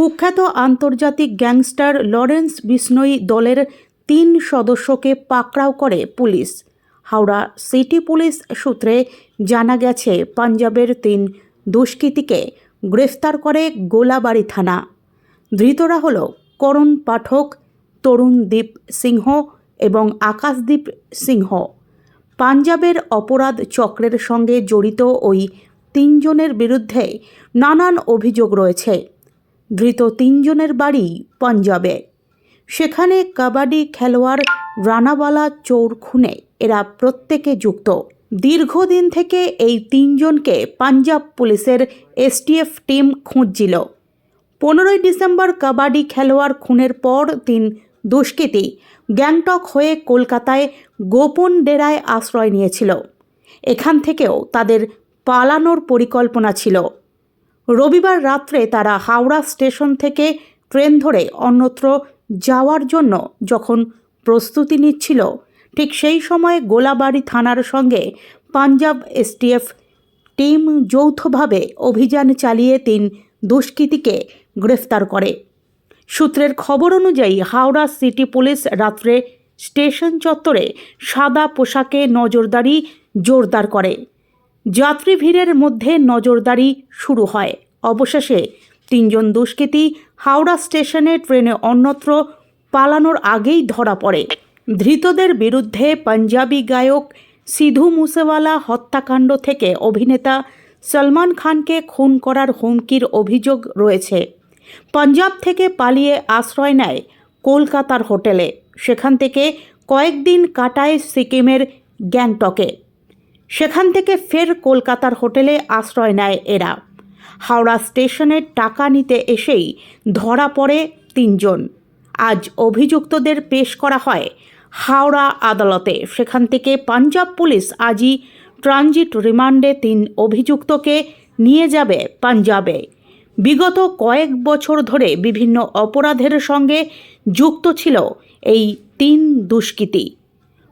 কুখ্যাত আন্তর্জাতিক gangster Lawrence Bishnoi দলের তিন সদস্যকে পাকড়াও করে পুলিশ। হাওড়া সিটি পুলিশ সূত্রে জানা গেছে, পাঞ্জাবের তিন দুষ্কৃতীকে গ্রেফতার করে গোলাবাড়ি থানা। ধৃতরা হল করণ পাঠক তরুণদীপ সিংহ এবং আকাশদীপ সিংহ। পাঞ্জাবের অপরাধ চক্রের সঙ্গে জড়িত ওই তিনজনের বিরুদ্ধে নানান অভিযোগ রয়েছে। ধৃত তিনজনের বাড়ি পাঞ্জাবে। সেখানে কাবাডি খেলোয়াড় রানাওয়ালা চোর খুনে। এরা প্রত্যেকে যুক্ত। দীর্ঘদিন থেকে এই তিনজনকে পাঞ্জাব পুলিশের এসটিএফ টিম খুঁজছিল। পনেরোই ডিসেম্বর কাবাডি খেলোয়াড় খুনের পর তিন দুষ্কৃতী গ্যাংটক হয়ে কলকাতায় গোপন ডেরায় আশ্রয় নিয়েছিল। এখান থেকেও তাদের পালানোর পরিকল্পনা ছিল। রবিবার রাত্রে তারা হাওড়া স্টেশন থেকে ট্রেন ধরে অন্যত্র যাওয়ার জন্য যখন প্রস্তুতি নিচ্ছিল, ঠিক সেই সময় গোলাবাড়ি থানার সঙ্গে পাঞ্জাব এসটিএফ টিম যৌথভাবে অভিযান চালিয়ে তিন দুষ্কৃতীকে গ্রেফতার করে। সূত্রের খবর অনুযায়ী হাওড়া সিটি পুলিশ রাত্রে স্টেশন চত্বরে সাদা পোশাকে নজরদারি জোরদার করে। যাত্রী ভিড়ের মধ্যে নজরদারি শুরু হয়। অবশেষে তিনজন দুষ্কৃতী হাওড়া স্টেশনে ট্রেনে অন্যত্র পালানোর আগেই ধরা পড়ে। ধৃতদের বিরুদ্ধে পাঞ্জাবি গায়ক সিধু মুসেওয়ালা হত্যাকাণ্ড থেকে অভিনেতা সলমান খানকে খুন করার হুমকির অভিযোগ রয়েছে। পাঞ্জাব থেকে পালিয়ে আশ্রয় নেয় কলকাতার হোটেলে। সেখান থেকে কয়েকদিন কাটায় সিকিমের গ্যাংটকে। সেখান থেকে ফের কলকাতার হোটেলে আশ্রয় নেয় এরা। হাওড়া স্টেশনে টাকা নিতে এসেই ধরা পড়ে তিনজন। আজ অভিযুক্তদের পেশ করা হয় হাওড়া আদালতে। সেখান থেকে পাঞ্জাব পুলিশ আজই ট্রানজিট রিমান্ডে তিন অভিযুক্তকে নিয়ে যাবে পাঞ্জাবে। বিগত কয়েক বছর ধরে বিভিন্ন অপরাধের সঙ্গে যুক্ত ছিল এই তিন দুষ্কৃতী।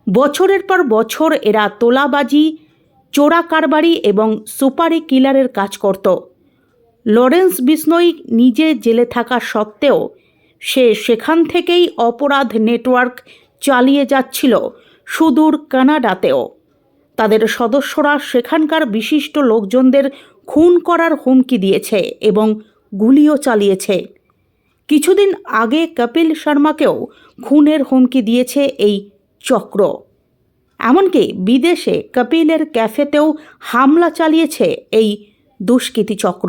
বছরের পর বছর এরা তোলাবাজি চোরা কারবারি এবং সুপারি কিলারের কাজ করত। লরেন্স বিষ্ণই নিজে জেলে থাকা সত্ত্বেও সে সেখান থেকেই অপরাধ নেটওয়ার্ক চালিয়ে যাচ্ছিল সুদূর কানাডাতেও। তাদের সদস্যরা সেখানকার বিশিষ্ট লোকজনদের খুন করার হুমকি দিয়েছে এবং গুলিও চালিয়েছে। কিছুদিন আগে কপিল শর্মাকেও খুনের হুমকি দিয়েছে এই চক্র। এমনকি বিদেশে কপিলের ক্যাফেতেও হামলা চালিয়েছে এই দুষ্কৃতি চক্র।